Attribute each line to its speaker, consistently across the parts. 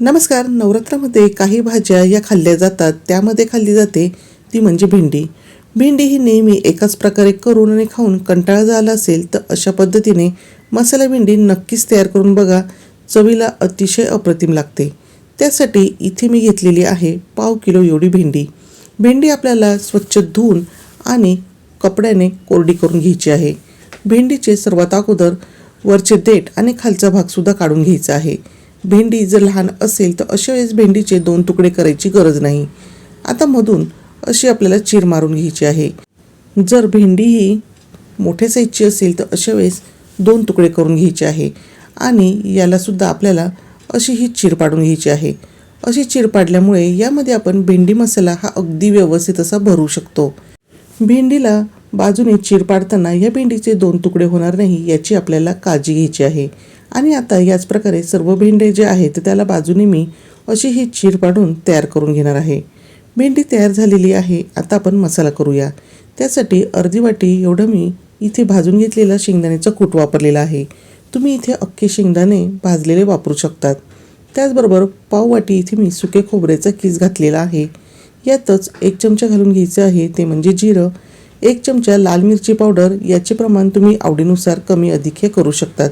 Speaker 1: नमस्कार नवरात्रामध्ये काही भाज्या या खाल्ल्या जातात त्यामध्ये खाल्ली जाते ती म्हणजे भेंडी. भेंडी ही नेहमी एकाच प्रकारे करून आणि खाऊन कंटाळा झाला असेल तर अशा पद्धतीने मसाला भेंडी नक्कीच तयार करून बघा. चवीला अतिशय अप्रतिम लागते. त्यासाठी इथे मी घेतलेली आहे पाव किलो एवढी भेंडी. भेंडी आपल्याला स्वच्छ धुवून आणि कपड्याने कोरडी करून घ्यायची आहे. भेंडीचे सर्वात अगोदर वरचे देठ आणि खालचा भागसुद्धा काढून घ्यायचा आहे. भेंडी जर लहान असेल तर अशा वेळेस भेंडीचे दोन तुकडे करायची गरज नाही. आता मधून अशी आपल्याला चीर मारून घ्यायची आहे. जर भेंडी ही मोठ्या साईजची असेल तर अशा वेळेस दोन तुकडे करून घ्यायचे आहे. आणि यालासुद्धा आपल्याला अशी ही चीर पाडून घ्यायची आहे. अशी चीर पाडल्यामुळे यामध्ये आपण भेंडी मसाला हा अगदी व्यवस्थित असा भरू शकतो. भेंडीला बाजूने चीर पाडताना या भेंडीचे दोन तुकडे होणार नाही याची आपल्याला काळजी घ्यायची आहे. आणि आता याच प्रकारे सर्व भेंडे जे आहेत त्याला बाजूने मी अशी ही चीर पाडून तयार करून घेणार आहे. भेंडी तयार झालेली आहे आता आपण मसाला करूया. त्यासाठी अर्धी वाटी एवढं मी इथे भाजून घेतलेला शेंगदाण्याचा कूट वापरलेला आहे. तुम्ही इथे अख्खे शेंगदाणे भाजलेले वापरू शकतात. त्याचबरोबर पाववाटी इथे मी सुके खोबऱ्याचा किस घातलेला आहे. यातच एक चमचा घालून घ्यायचं आहे ते म्हणजे जिरं. एक चमचा लाल मिरची पावडर याचे प्रमाण तुम्ही आवडीनुसार कमी अधिक हे करू शकतात.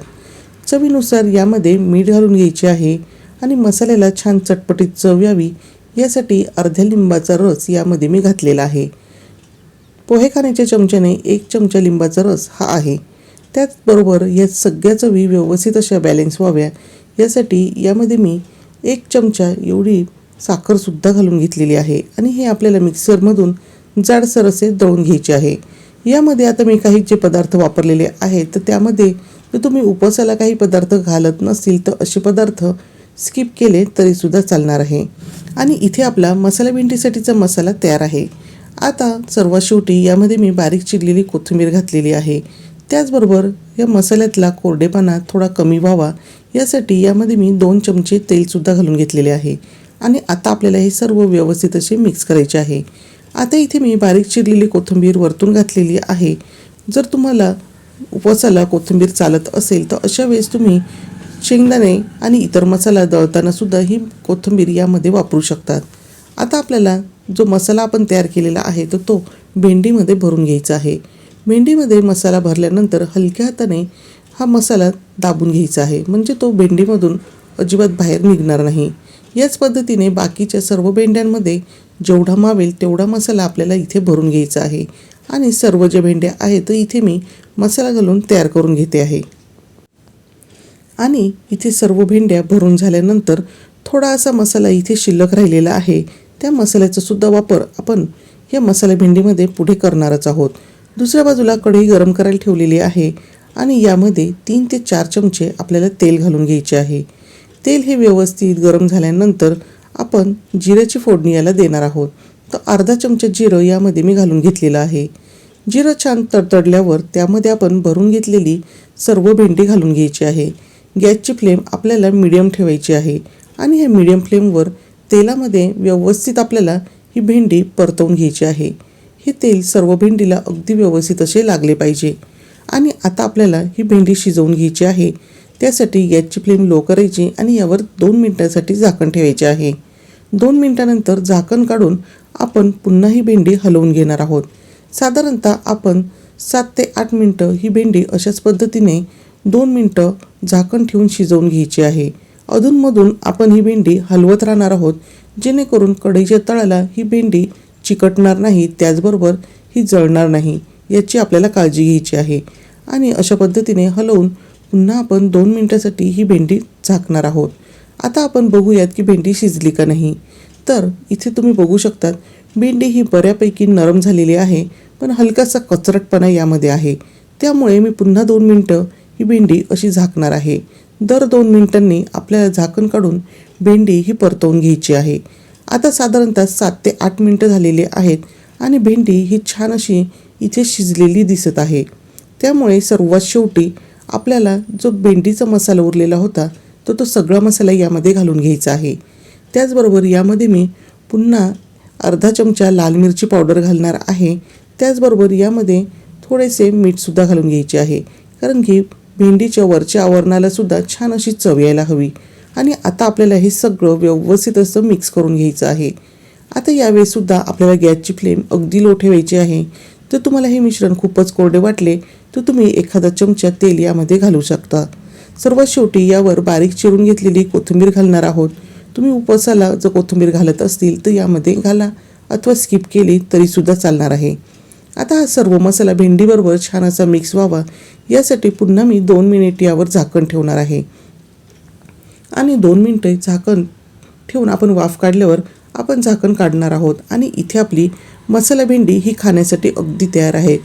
Speaker 1: चवीनुसार यामध्ये मीठ घालून घ्यायचे आहे आणि मसाल्याला छान चटपटीत चव यावी यासाठी अर्ध्या लिंबाचा रस यामध्ये मी घातलेला आहे. पोहे खाण्याच्या चमच्याने एक चमचा लिंबाचा रस हा आहे. त्याचबरोबर या सगळ्या चवी व्यवस्थित अशा बॅलन्स व्हाव्या. यासाठी यामध्ये मी एक चमचा एवढी साखरसुद्धा घालून घेतलेली आहे आणि हे आपल्याला मिक्सरमधून जाडसर असे दळून घ्यायचे आहे. यामध्ये आता मी काही जे पदार्थ वापरलेले आहेत तर त्यामध्ये तर तुम्ही उपवासाला काही पदार्थ घालत नसतील तर असे पदार्थ स्किप केले तरीसुद्धा चालणार आहे. आणि इथे आपला मसाला भेंडीसाठीचा मसाला तयार आहे. आता सर्वात शेवटी यामध्ये मी बारीक चिरलेली कोथिंबीर घातलेली आहे. त्याचबरोबर या मसाल्यातला कोरडेपणा थोडा कमी व्हावा यासाठी यामध्ये मी दोन चमचे तेलसुद्धा घालून घेतलेले आहे. आणि आता आपल्याला हे सर्व व्यवस्थित असे मिक्स करायचे आहे. आता इथे मी बारीक चिरलेली कोथिंबीर वरतून घातलेली आहे. जर तुम्हाला उपवासाला कोथिंबीर चालत असेल तर अशा वेळेस तुम्ही शेंगदाणे आणि इतर मसाला दळताना सुद्धा ही कोथिंबीर यामध्ये वापरू शकतात. आता आपल्याला जो मसाला आपण तयार केलेला आहे तर तो भेंडीमध्ये भरून घ्यायचा आहे. भेंडीमध्ये मसाला भरल्यानंतर हलक्या हाताने हा मसाला दाबून घ्यायचा आहे. म्हणजे तो भेंडीमधून अजिबात बाहेर निघणार नाही. याच पद्धतीने बाकीच्या सर्व भेंड्यांमध्ये जेवढा मावेल तेवढा मसाला आपल्याला इथे भरून घ्यायचा आहे. आणि सर्व ज्या भेंड्या आहेत तर इथे मी मसाला घालून तयार करून घेते आहे. आणि इथे सर्व भेंड्या भरून झाल्यानंतर थोडा असा मसाला इथे शिल्लक राहिलेला आहे. त्या मसाल्याचा सुद्धा वापर आपण या मसाला भेंडीमध्ये पुढे करणारच आहोत. दुसऱ्या बाजूला कढई गरम करायला ठेवलेली आहे आणि यामध्ये तीन ते चार चमचे आपल्याला तेल घालून घ्यायचे आहे. तेल हे व्यवस्थित गरम झाल्यानंतर आपण जिऱ्याची फोडणी याला देणार आहोत. तर अर्धा चमचा जिरं यामध्ये मी घालून घेतलेलं आहे. जिरं छान तडतडल्यावर त्यामध्ये आपण भरून घेतलेली सर्व भेंडी घालून घ्यायची आहे. गॅसची फ्लेम आपल्याला मिडियम ठेवायची आहे आणि ह्या मिडियम फ्लेमवर तेलामध्ये व्यवस्थित आपल्याला ही भेंडी परतवून घ्यायची आहे. हे तेल सर्व भेंडीला अगदी व्यवस्थित असे लागले पाहिजे. आणि आता आपल्याला ही भेंडी शिजवून घ्यायची आहे. त्यासाठी गॅसची फ्लेम लो करायची आणि यावर दोन मिनटांसाठी झाकण ठेवायचे आहे. दोन मिनटानंतर झाकण काढून आपण पुन्हा ही भेंडी हलवून घेणार आहोत. साधारणतः आपण सात ते आठ मिनटं ही भेंडी अशाच पद्धतीने दोन मिनटं झाकण ठेवून शिजवून घ्यायची आहे. अधूनमधून आपण ही भेंडी हलवत राहणार आहोत. जेणेकरून कढईच्या तळाला ही भेंडी चिकटणार नाही त्याचबरोबर ही जळणार नाही याची आपल्याला काळजी घ्यायची आहे. आणि अशा पद्धतीने हलवून पुन्हा आपण दोन मिनटासाठी ही भेंडी झाकणार आहोत. आता आपण बघूयात की भेंडी शिजली का नाही. तर इथे तुम्ही बघू शकतात भेंडी ही बऱ्यापैकी नरम झालेली आहे पण हलकासा कचरटपणा यामध्ये आहे. त्यामुळे मी पुन्हा दोन मिनटं ही भेंडी अशी झाकणार आहे. दर दोन मिनटांनी आपल्याला झाकण काढून भेंडी ही परतवून घ्यायची आहे. आता साधारणतः सात ते आठ मिनटं झालेली आहेत आणि भेंडी ही छान अशी इथे शिजलेली दिसत आहे. त्यामुळे सर्वात शेवटी आपल्याला जो भेंडीचा मसाला उरलेला होता तर तो सगळा मसाला यामध्ये घालून घ्यायचा आहे. त्याचबरोबर यामध्ये मी पुन्हा अर्धा चमचा लाल मिरची पावडर घालणार आहे. त्याचबरोबर यामध्ये थोडेसे मीठसुद्धा घालून घ्यायचे आहे. कारण की भेंडीच्या वरच्या आवरणालासुद्धा छान अशी चव यायला हवी. आणि आता आपल्याला हे सगळं व्यवस्थित असं मिक्स करून घ्यायचं आहे. आता यावेळीसुद्धा आपल्याला गॅसची फ्लेम अगदी लो ठेवायची आहे. तर तुम्हाला हे मिश्रण खूपच कोरडे वाटले तर तुम्ही एखादा चमचा तेल यामध्ये घालू शकता. सर्वात शेवटी यावर बारीक चिरून घेतलेली कोथिंबीर घालणार आहोत. तुम्ही उपवासाला जर कोथिंबीर घालत असतील तर यामध्ये घाला अथवा स्किप केली तरीसुद्धा चालणार आहे. आता हा सर्व मसाला भेंडीबरोबर छान असा मिक्स व्हावा. यासाठी पुन्हा मी दोन मिनिट यावर झाकण ठेवणार आहे. आणि दोन मिनटे झाकण ठेवून आपण वाफ काढल्यावर आपण झाकण काढणार आहोत. आणि इथे आपली मसाला भेंडी ही खाण्यासाठी अगदी तयार आहे.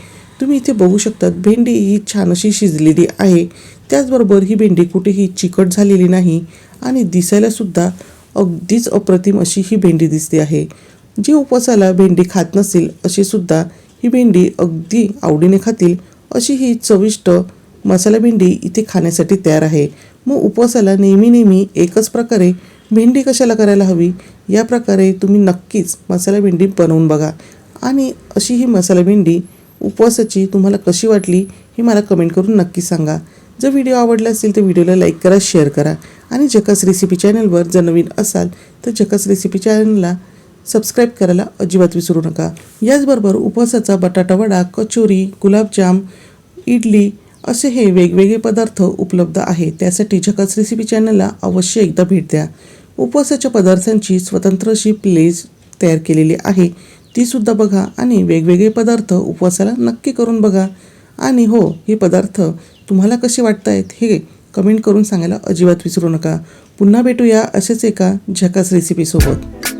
Speaker 1: तुम्ही इथे बघू शकतात भेंडी ही छान अशी शिजलेली आहे. त्याचबरोबर ही भेंडी कुठेही चिकट झालेली नाही आणि दिसायला सुद्धा अगदीच अप्रतिम अशी ही भेंडी दिसते आहे. जे उपवासाला भेंडी खात नसेल अशी सुद्धा ही भेंडी अगदी आवडीने खातील अशी ही चविष्ट मसाला भेंडी इथे खाण्यासाठी तयार आहे. मग उपवासाला नेहमी नेहमी एकच प्रकारे भेंडी कशाला करायला हवी? या प्रकारे तुम्ही नक्कीच मसाला भेंडी बनवून बघा. आणि अशी ही मसाला भेंडी उपवासाची तुम्हाला कशी वाटली हे मला कमेंट करून नक्की सांगा. जर व्हिडिओ आवडला असेल तर व्हिडिओला लाईक करा शेअर करा आणि जकास रेसिपी चॅनलवर जर नवीन असाल तर जकास रेसिपी चॅनलला सबस्क्राईब करायला अजिबात विसरू नका. याचबरोबर उपवासाचा बटाटा वडा कचोरी गुलाबजाम इडली असे हे वेगवेगळे पदार्थ उपलब्ध आहे. त्यासाठी झकास रेसिपी चॅनलला अवश्य एकदा भेट द्या. उपवासाच्या पदार्थांची स्वतंत्र अशी प्लेस तयार केलेली आहे. तीसुद्धा बघा आणि वेगवेगळे पदार्थ उपवासाला नक्की करून बघा. आणि हो हे पदार्थ तुम्हाला कसे वाटत आहेत हे कमेंट करून सांगायला अजिबात विसरू नका. पुन्हा भेटूया असेच एका झकास रेसिपीसोबत